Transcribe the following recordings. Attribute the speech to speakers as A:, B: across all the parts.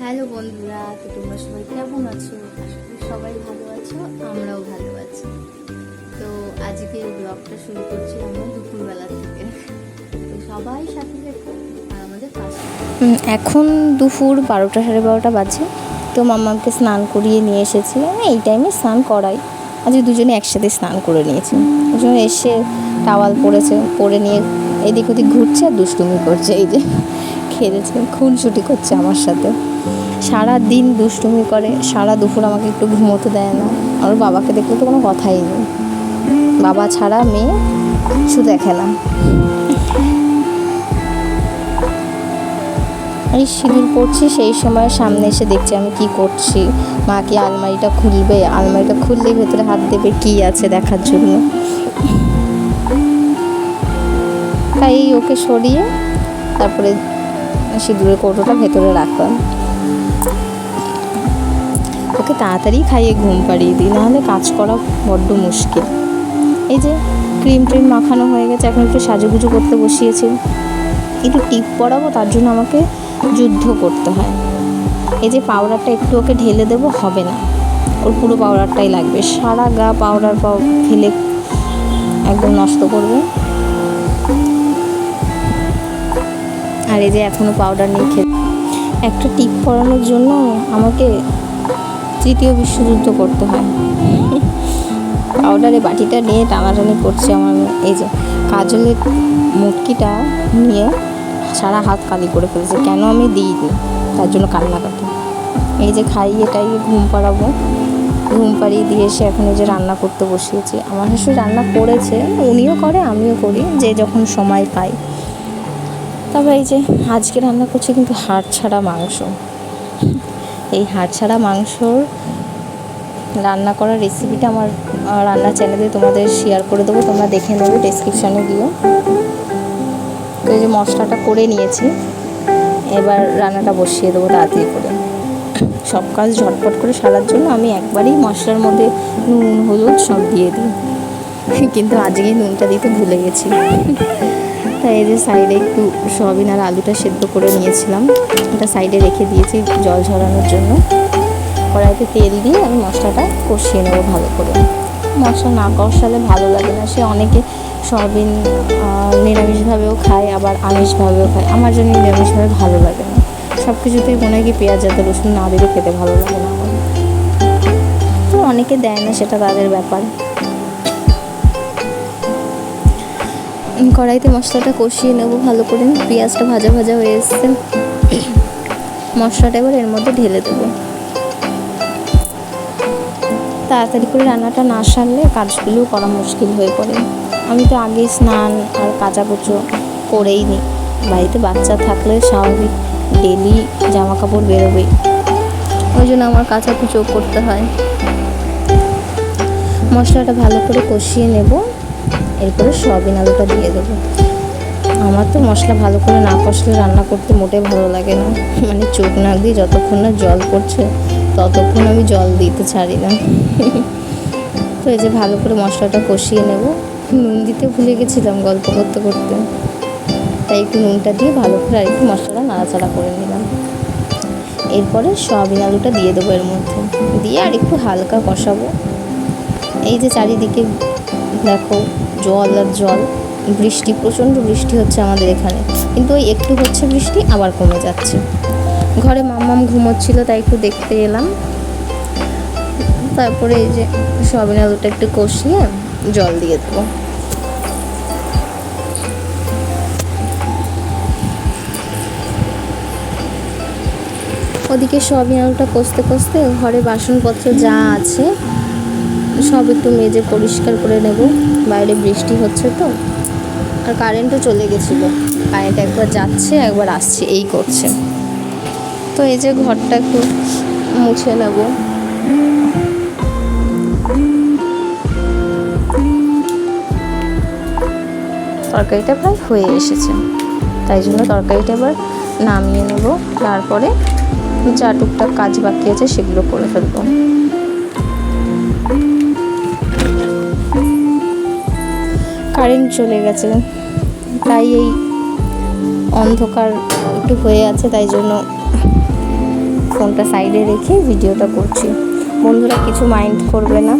A: Hello বন্ধুরা, তো তোমরা সবাই কেমন আছো? সবাই ভালো আছো, আমরাও ভালো আছি। তো আজকে ব্লগটা শুরু করছি আমরা দুপুরবেলা থেকে। তো সবাই সাথে পাশে
B: এখন দুপুর বারোটা সাড়ে বারোটা বাজে। তো মাম্মাকে স্নান করিয়ে নিয়ে এসেছি। আমি এই টাইমে স্নান করাই। আজকে দুজনে একসাথে স্নান করে নিয়েছি। জন্য এসে টাওয়াল পরেছে, পরে নিয়ে এদিক ওদিক ঘুরছে আর দুষ্টুমি করছে। এই যে খেলেছে, খুনসুটি করছে আমার সাথে। সারা দিন দুষ্টুমি করে, সারা দুপুর আমাকে একটু ঘুমোতে দেয় না। আর বাবাকে দেখলে তো কোনো কথাই নেই। বাবা ছাড়া মেয়ে কিছু দেখে না। আমি সিঁদুর পড়ছি সেই সময় সামনে এসে দেখছি আমি কি করছি। মা কি আলমারিটা খুলবে? আলমারিটা খুললে ভেতরে হাত দেবে কি আছে দেখার জন্য। তাই ওকে সরিয়ে তারপরে সিঁদুরের কৌটোটা ভেতরে রাখলাম। ওকে তাড়াতাড়ি খাইয়ে ঘুম পাড়িয়ে দিই, নাহলে কাজ করা বড্ড মুশকিল। এই যে ক্রিম ট্রিম মাখানো হয়ে গেছে, এখন একটু সাজুগুজু করতে বসিয়েছি। একটু টিপ পরাবো তার জন্য আমাকে যুদ্ধ করতে হয়। এই যে পাউডারটা একটু ওকে ঢেলে দেবো, হবে না। ওর পুরো পাউডারটাই লাগবে। সারা গা পাউডার পাউ ফেলে একদম নষ্ট করবে। আর এই যে এখনও পাউডার নিয়ে খেয়ে একটা টিপ পরানোর জন্য আমাকে তৃতীয় বিশ্বযুদ্ধ করতে হয়। পাউডারে বাটিটা নিয়ে টানাটানি করছে আমার এই যে কাজলের মুটকিটা নিয়ে সারা হাত কালি করে ফেলেছে। কেন আমি দিইনি? তার জন্য কান্না কান্নাকাটি। এই যে খাইয়ে টাইয়ে ঘুম পাড়াবো। ঘুম পাড়িয়ে দিয়ে এসে এখন এই যে রান্না করতে বসিয়েছি। আমার শাশুড়ি রান্না করেছে, উনিও করে, আমিও করি, যে যখন সময় পাই। তবে এই যে আজকে রান্না করছে কিন্তু হাড় ছাড়া মাংস। এই হাড় ছাড়া মাংসর রান্না করার রেসিপিটা আমার আহ, রান্নার চ্যানেলে তোমাদের শেয়ার করে দেবো। তোমরা দেখে নেবে ডেসক্রিপশানে গিয়ে। তো এই যে মশলাটা করে নিয়েছি এবার রান্নাটা বসিয়ে দেবো তাড়াতাড়ি করে। সব কাজ ঝটপট করে সারার জন্য আমি একবারই মশলার মধ্যে নুন হলুদ সব দিয়ে দিই। কিন্তু আজকেই নুনটা দিতে ভুলে গেছি। তাই এই যে সাইডে একটু সয়াবিন আর আলুটা সেদ্ধ করে নিয়েছিলাম। এটা সাইডে রেখে দিয়েছি জল ঝরানোর জন্য। কড়াইতে তেল দিয়ে আমি মশলাটা কষিয়ে নেব ভালো করে। মশলা না কষালে ভালো লাগে না। সে অনেকে সয়াবিন নিরামিষভাবেও খায়, আবার আমিষভাবেও খায়। আমার জন্য নিরামিষভাবে ভালো লাগে না। সব কিছুতেই মনে হয় কি পেঁয়াজ যাতে রসুন না দিলে খেতে ভালো লাগে না আমার। অনেকে দেয় না, সেটা তাদের ব্যাপার। কড়াইতে মশলাটা কষিয়ে নেব, ভালো করে। পেঁয়াজটা ভাজা ভাজা হয়ে এসছে। মশলাটা এবার এর মধ্যে ঢেলে দেবো। তাড়াতাড়ি করে রান্নাটা না সারলে কাজগুলো করা মুশকিল হয়ে পড়ে। আমি তো আগেই স্নান আর কাচা কুচো করেই নিই বাড়িতে বাচ্চা থাকলে স্বাভাবিক। ডেলি জামা কাপড় বেরোবেই ওই জন্য আমার কাচা কুচো করতে হয়। মশলাটা ভালো করে কষিয়ে নেব। এরপরে সয়াবিন আলুটা দিয়ে দেবো। আমার তো মশলা ভালো করে না কষলে রান্না করতে মোটে ভালো লাগে না। মানে চোখ না দিয়ে যতক্ষণ না জল পড়ছে, ততক্ষণ আমি জল দিতে ছাড়ি না। তো এই যে ভালো করে মশলাটা কষিয়ে নেব। নুন দিতে ভুলে গেছিলাম গল্প করতে করতে। তাই একটু নুনটা দিয়ে ভালো করে আর একটু মশলাটা নাড়াচাড়া করে নিলাম। এরপরে সয়াবিন আলুটা দিয়ে দেবো এর মধ্যে। দিয়ে আর একটু হালকা কষাবো। এই যে চারিদিকে দেখো, জল আর জল। বৃষ্টি, প্রচণ্ড বৃষ্টি হচ্ছে আমাদের এখানে। কিন্তু ওই একটু হচ্ছে বৃষ্টি, আবার কমে যাচ্ছে। ঘরে মাম্মাম ঘুমোচ্ছিল, তাই একটু দেখতে এলাম। তারপরে এই যে সয়াবিন আলুটা একটু কষিয়ে জল দিয়ে দেবো। ওদিকে সয়াবিন আলুটা কষতে কষতে ঘরে বাসনপত্র যা আছে সব একটু মেজে পরিষ্কার করে নেব। বাইরে বৃষ্টি হচ্ছে তো। আর কারেন্টও চলে গেছিল। কারেন্ট একবার যাচ্ছে, একবার আসছে, এই করছে। তো এই যে ঘরটা একটু মুছে নেব। তরকারিটা প্রায় হয়ে এসেছে। তাই জন্য তরকারিটা এবার নামিয়ে নেব। তারপরে যা টুকটাক কাজ বাকি আছে সেগুলো করে ফেলব। কারেন্ট চলে গেছে। তাই এই অন্ধকার একটু হয়ে আছে, তাই জন্য ফোনটা সাইডে রেখে ভিডিওটা করছি। বন্ধুরা, কিছু মাইন্ড করবে না।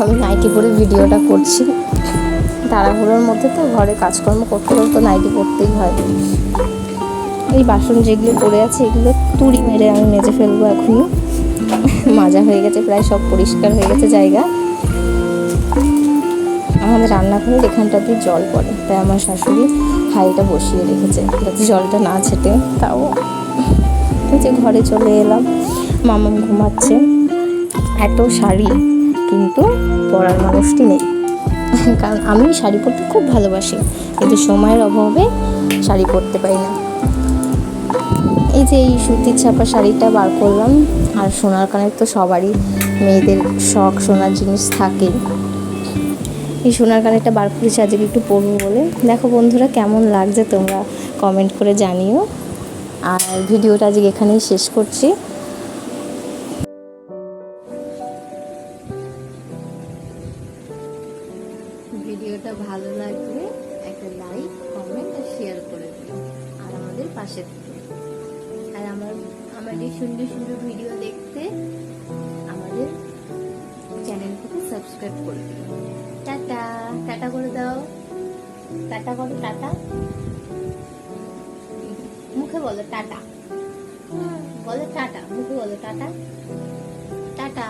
B: আমি নাইটি পরে ভিডিওটা করছি। তাড়াহুড়োর মধ্যে তো ঘরে কাজকর্ম করতে করতে নাইটি পরতেই হয়। এই বাসন যেগুলো পড়ে আছে, এগুলো তুড়ি মেরে আমি মেজে ফেলব এখনই। মাজা হয়ে গেছে, প্রায় সব পরিষ্কার হয়ে গেছে জায়গা। আমাদের রান্নাঘরের এখানটাতে জল পড়ে। তাই আমার শাশুড়ি হাঁড়িটা বসিয়ে রেখেছে। যাতে জলটা না ছেটে, তাও যে ঘরে চলে এলাম। মামাম ঘুমাচ্ছে। এত শাড়ি, কিন্তু পরার মানুষটি নেই। কারণ আমি শাড়ি পরতে খুব ভালোবাসি, কিন্তু সময়ের অভাবে শাড়ি পরতে পারি না। এই যে এই সুতির ছাপা শাড়িটা বার করলাম। আর সোনার কানের তো সবারই, মেয়েদের শখ, সোনার জিনিস থাকেই। এই সোনার কানেরটা বার করেছি আজকে একটু পরবো বলে। দেখো বন্ধুরা, কেমন লাগছে তোমরা কমেন্ট করে জানিও। আর ভিডিওটা আজকে এখানেই শেষ করছি।
A: ভিডিওটা ভালো লাগলে একটা লাইক কমেন্ট আর শেয়ার করে দিও। আর আমাদের পাশে থেকে। আর আমার আমার এই সুন্দর সুন্দর ভিডিও দেখতে আমাদের সাবস্ক্রাইব করে দিও টাটা। টাটা করে দাও। টাটা বলো টাটা। মুখে বলো টাটা। বলো টাটা। মুখে বলো টাটা। টাটা।